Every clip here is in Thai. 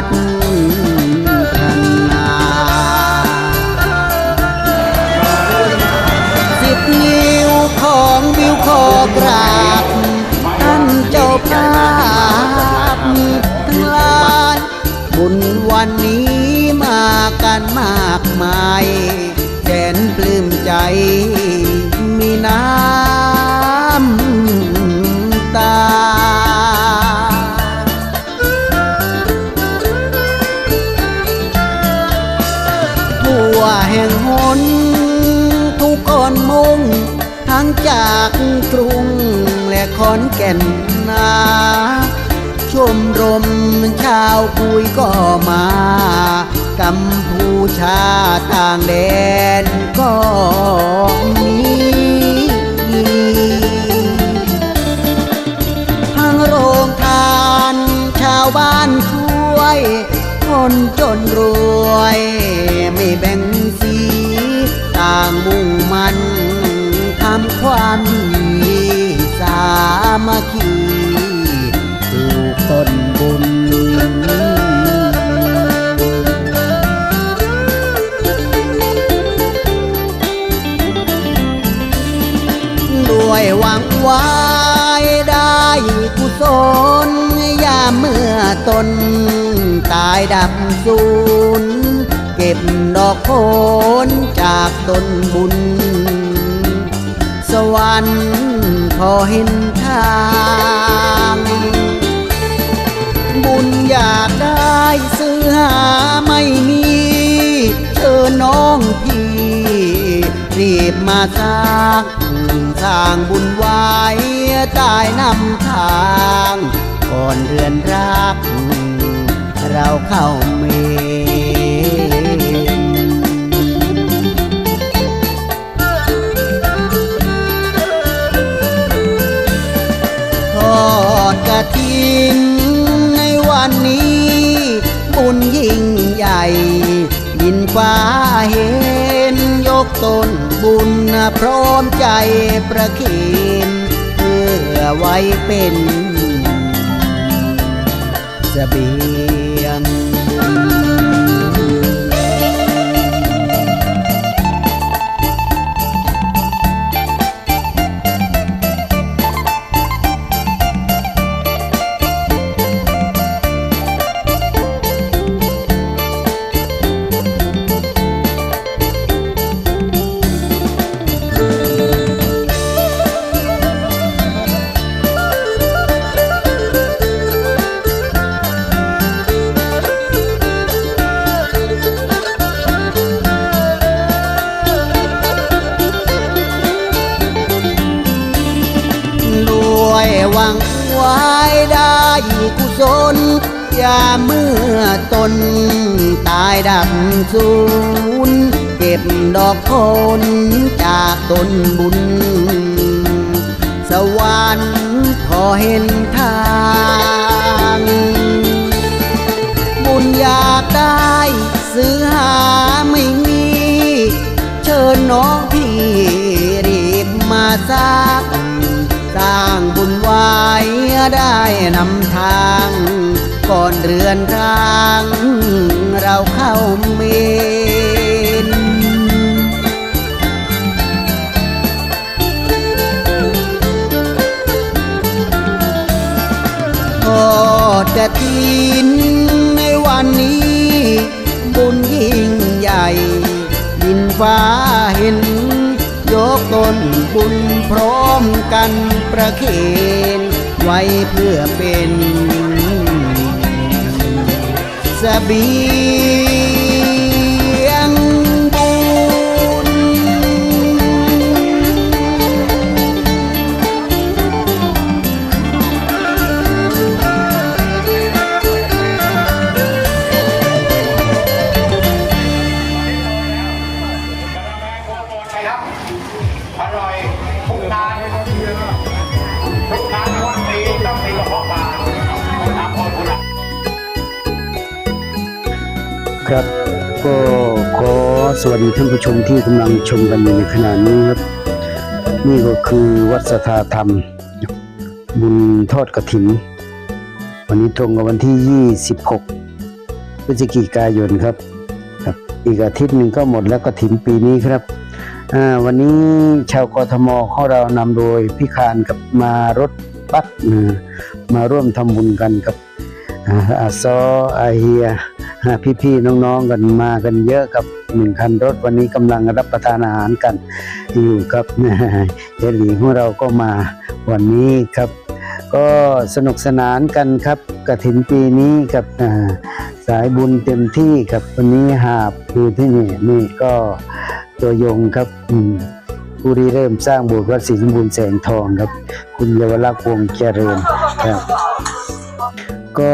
พัฒนาสิบนิ้วของบิวขอกราบท่านเจ้าภาพทั้งลายบุญวันนี้มากันมากมายแสนปลื้มใจ อนแก่นนาชมรมชาวปุยก็มา กัมพูชาต่างแดนก็ มัคคีปลูกต้นบุญด้วยหวังไว้ได้กุศลยามเมื่อตน ตายดับสูญเก็บดอกโคนจากต้นบุญ สวรรค์ อเห็นทาง บุญอยากได้เสื้อหาไม่มีเชิญน้องพี่ รีบมาสร้างสร้างบุญไว้ใต้นำทาง ก่อนเรือนรัก เราเข้าเม ในวันนี้ บุญยิ่งใหญ่ยินฟ้าเห็น ยกตนบุญพร้อมใจประเคนเพื่อไว้เป็นเสบี วรรค์พอเห็นทาง บุญอยากได้ซื้อหาไม่มี เชิญน้องพี่รีบมาสร้างสร้างบุญไว้ได้นำทาง ก่อนเรือนร่าง เราเข้าเม ดกระถินในวันนี้ บุญยิ่งใหญ่ ดินฟ้าเห็น ยกตนบุญพร้อมกันประเคนไว้เพื่อเป็นสบี วัสดีท่านผู้ชมที่กำลังชมกันอยู่ในขณะนี้ครับ นี่ก็คือวัดสถาธรรม บุญทอดกระถิน วันนี้ตรงกับวันที่ 26 พฤศจิกายนครับครับ อีกอาทิตย์หนึ่งก็หมดแล้วกระถินปีนี้ครับวันนี้ชาวกทมของเรานำโดยพี่คานกับมารถบัสมาร่วมทำบุญกันกับอาซออาเฮียอ่พี่ๆน้องๆกันมากันเยอะกับ หนึ่งคันรถวันนี้กำลังรับประทานอาหารกัน อยู่ครับเจลีของเราก็มาวันนี้ครับ ก็สนุกสนานกันครับกระถินปีนี้กับสายบุญเต็มที่ครับวันนี้หาบดูที่นี่นี่ก็ตัวยงครับอืผู้ที่เริ่มสร้างโบสถ์วัดศรีสมบูรณ์แสงทองครับ คุณเยาวลักษณ์วงศ์เจริญครับ ก็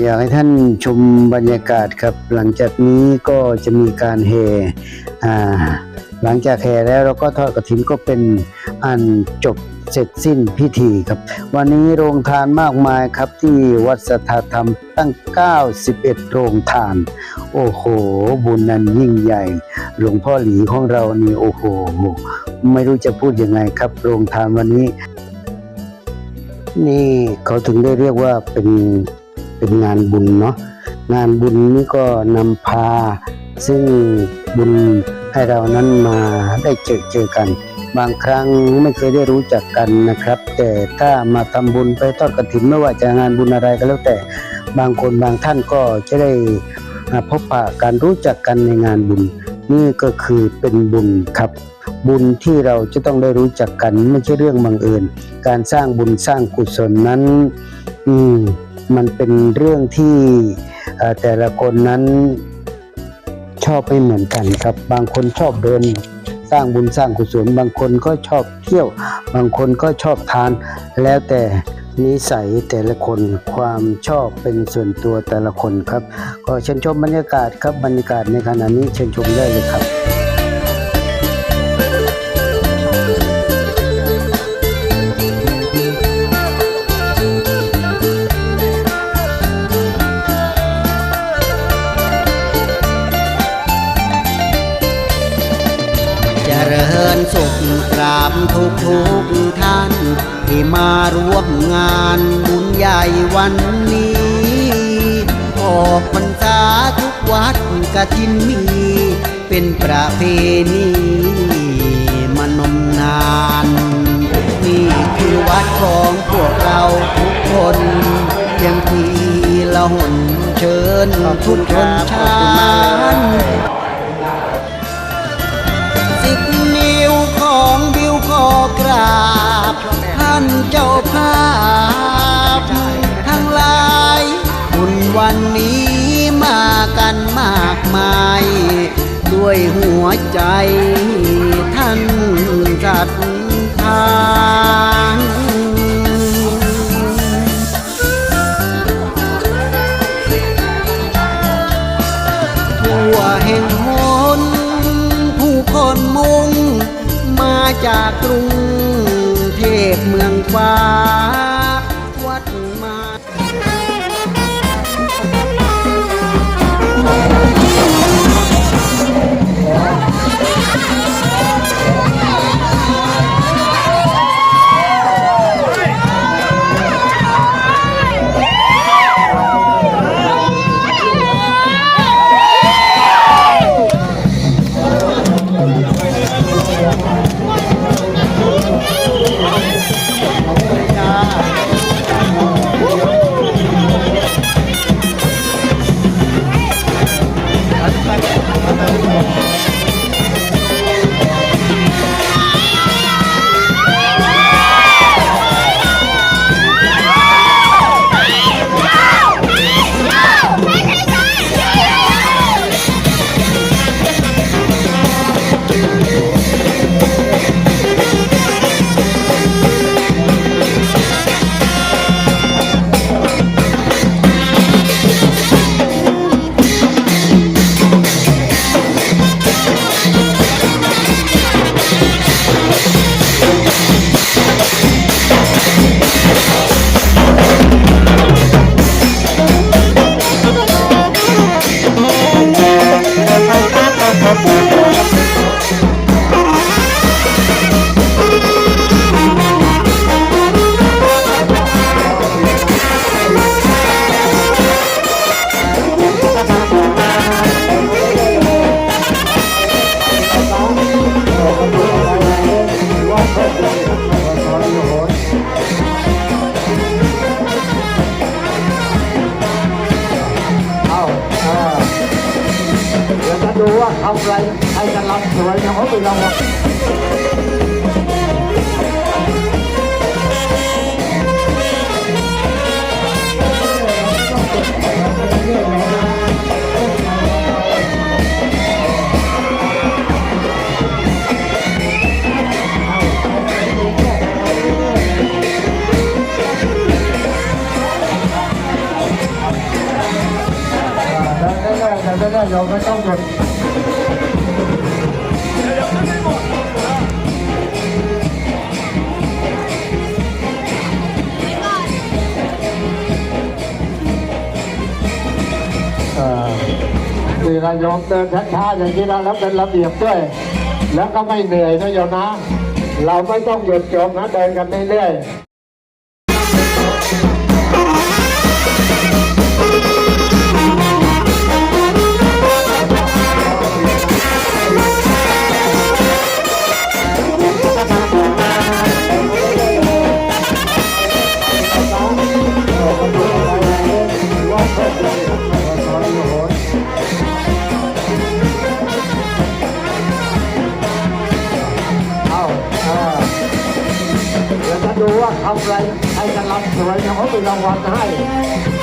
อยากให้ท่านชมบรรยากาศครับ หลังจากนี้ก็จะมีการแห่อ่าหลังจากแห่แล้วเราก็ทอดกระถินก็เป็นอันจบเสร็จสิ้นพิธีครับ วันนี้โรงทานมากมายครับที่วัดสถาธรรมตั้ง 91 โรงทาน โอ้โห บุญนั้นยิ่งใหญ่ หลวงพ่อหลีของเรานี่โอ้โห ไม่รู้จะพูดยังไงครับ โรงทานวันนี้ นี่เขาถึงได้เรียกว่าเป็น เป็นงานบุญเนาะงานบุญนี้ก็นำพา ซึ่งบุญให้เรานั้นมาได้เจอเจอกัน บางครั้งไม่เคยได้รู้จักกันนะครับ แต่ถ้ามาทำบุญไปทอดกฐินไม่ว่าจะงานบุญอะไรก็แล้วแต่บางคนบางท่านก็จะได้พบปะการรู้จักกันในงานบุญ นี่ก็คือเป็นบุญครับบุญที่เราจะต้องได้รู้จักกันไม่ใช่เรื่องบังเอิญ การสร้างบุญสร้างกุศลนั้น อืม มันเป็นเรื่องที่แต่ละคนนั้นชอบไม่เหมือนกันครับ บางคนชอบเดินสร้างบุญสร้างกุศลบางคนก็ชอบเที่ยว บางคนก็ชอบทาน แล้วแต่นิสัยแต่ละคนความชอบเป็นส่วนตัวแต่ละคนครับ ก็เชิญชมบรรยากาศครับบรรยากาศในขณะนี้เชิญชมได้เลยครับ เพณีมานมนาน นี่คือวัดของพวกเราทุกคนเพียงทีละหนเชิญทุกชนชาญสิบนิ้วของบิวขอกราบท่านเจ้าภาพทั้งหลายบุญวันนี้มากันมากมาย ด้วยหัวใจท่านศรัทธาทั่วแห่งหนผู้คนมุ่ง มาจากกรุงเทพเมืองฟ้าำอะไรให้กันรับสวย นี่นายกเดินช้าๆอย่างนี้นะแล้วเป็นระเบียบด้วย แล้วก็ไม่เหนื่อยนะโยมนะ เราไม่ต้องหยุดโยมนะเดินกันเรื่อยๆ จะดูว่าทำ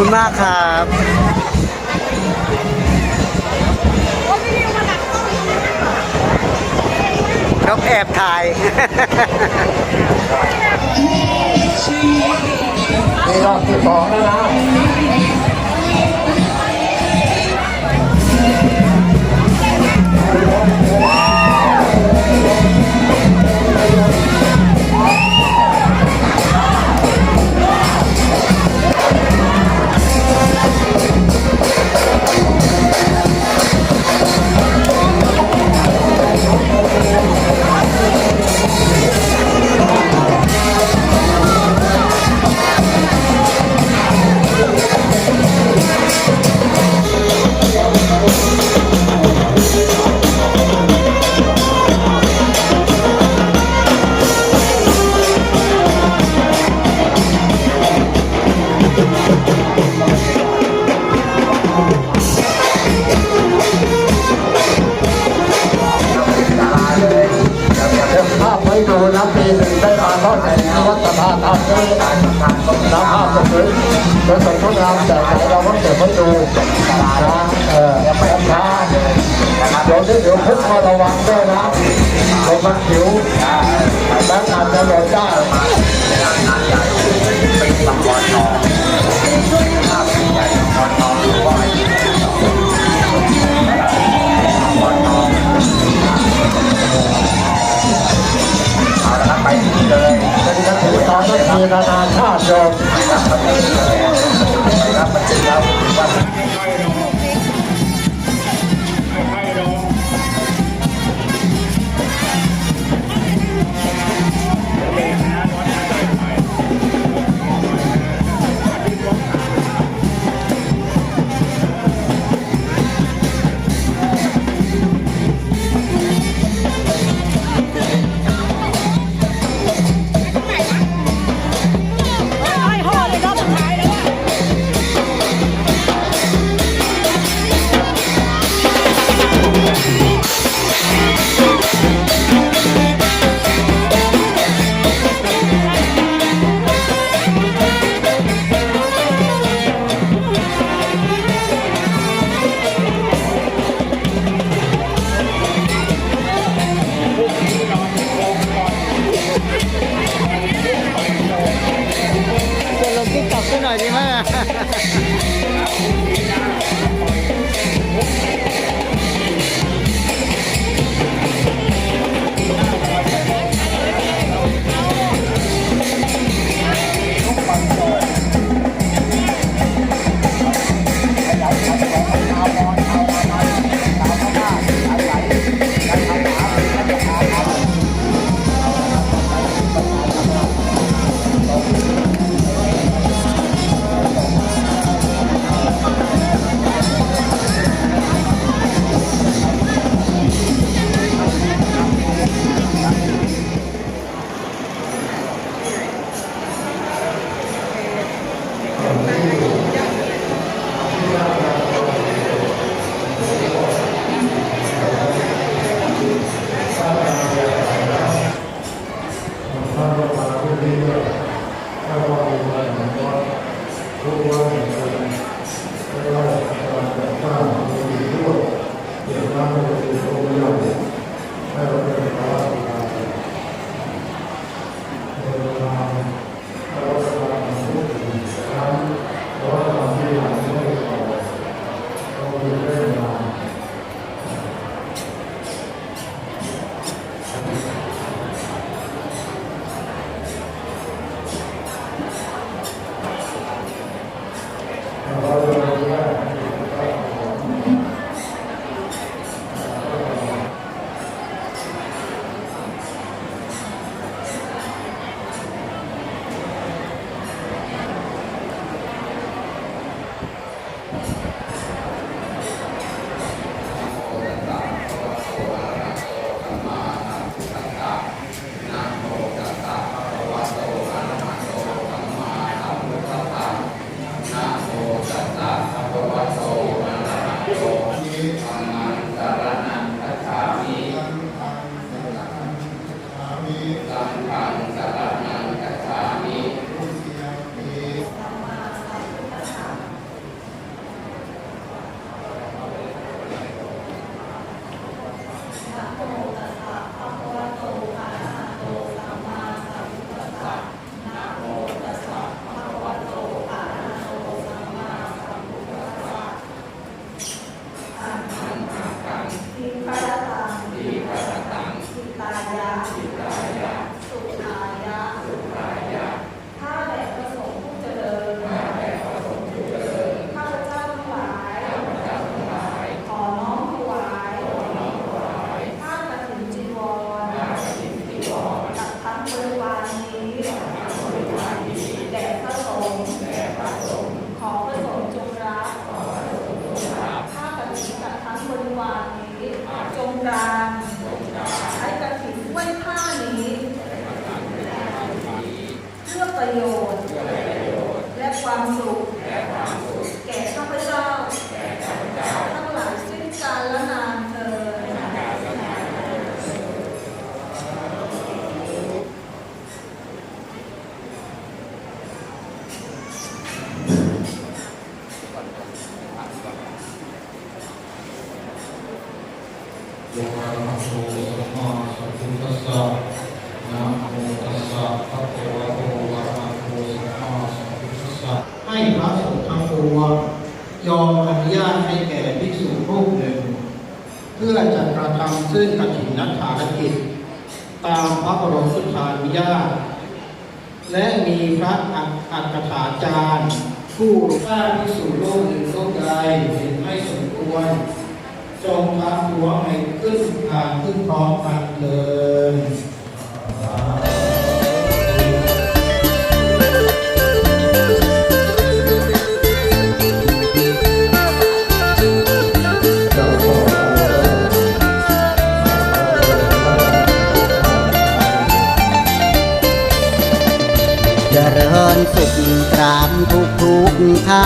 คุณมากครับเขาแอบถ่าย นี่รอบที่สองแล้วนะ ญาตให้แก่ภิกษุรูปหนึ่ง เพื่อจะกระทำซึ่งกฐินนัฐานกิจ ตามพระบรมสุทธานุญาต และมีพระอักขถาจารย์ ผู้ถ้าภิกษุรูปหนึ่งรูปใดเห็นไม่สมควรจงทำหัวให้ขึ้นทางขึ้นพร้อมกันเลย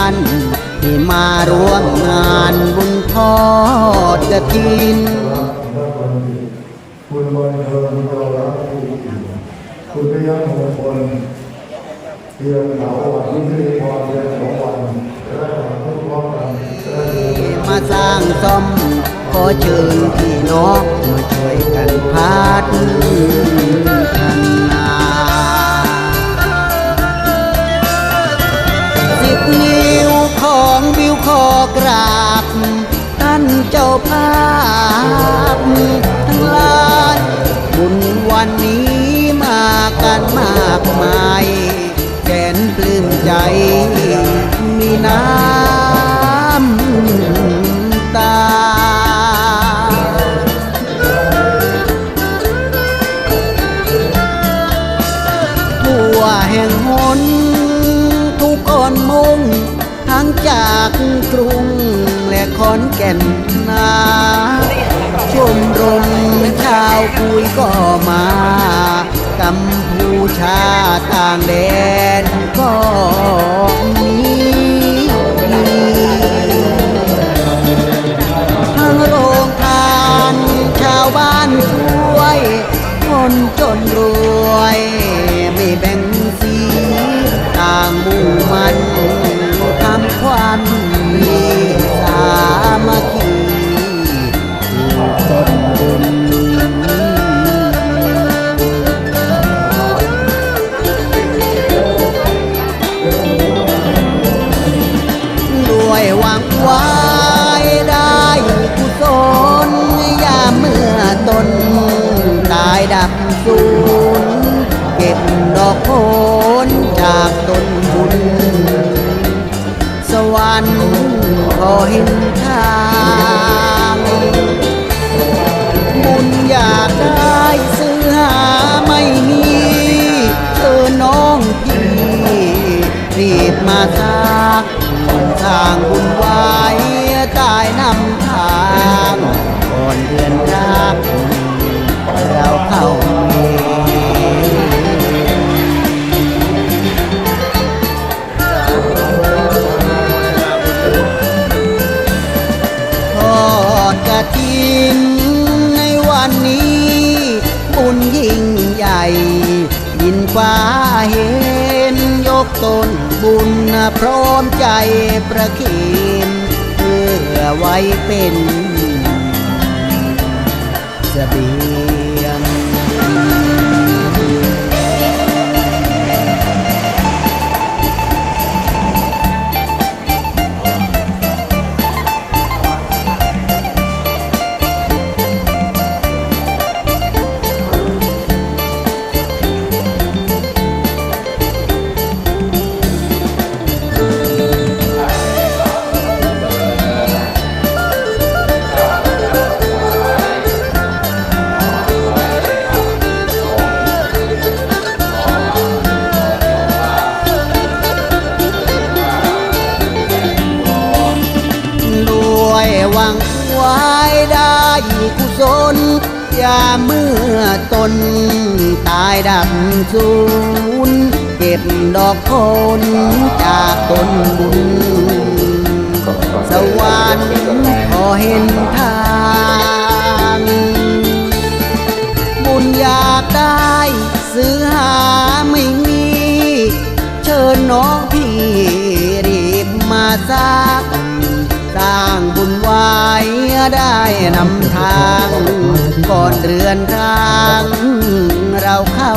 ท่านที่มาร่วมงานบุญทอดกระถินคุณบริเวณเรารักผู้คุณพยามงคลเพียงถาวรที่มีพรเพียงสองวันจะทุกพร้อกันจะได้ดูมาสร้างซ่อมขอเชิญพี่น้องมาช่วยกันพัฒน ขอกราบ ท่านเจ้าภาพ ทั้งหลายบุญวันนี้มากันมากมายแสนปลื้มใจ มีน้ำตาทั่วแห่งหนทุกคนมุ่ง้งจากกรุงและขอนแก่นนาชมรมชาวคุยก็มากัมพูชาต่างแดนก็มี เห็นท ฟ้าเห็น ยกตนบุญพร้อมใจประเคนเพื่อไว้เป็นเสบี หวังไว้ได้กุศลอย่าเมื่อตน ตายดับสูญเก็บดอกคนจากต้นบุญ สวรรค์ขอเห็นทางบุญอยากได้ซื้อหาไม่มี เชิญน้องพี่รีบมาสักางบุญไว้ได้นำทาง ก่อนเรือนทาง เราเข้า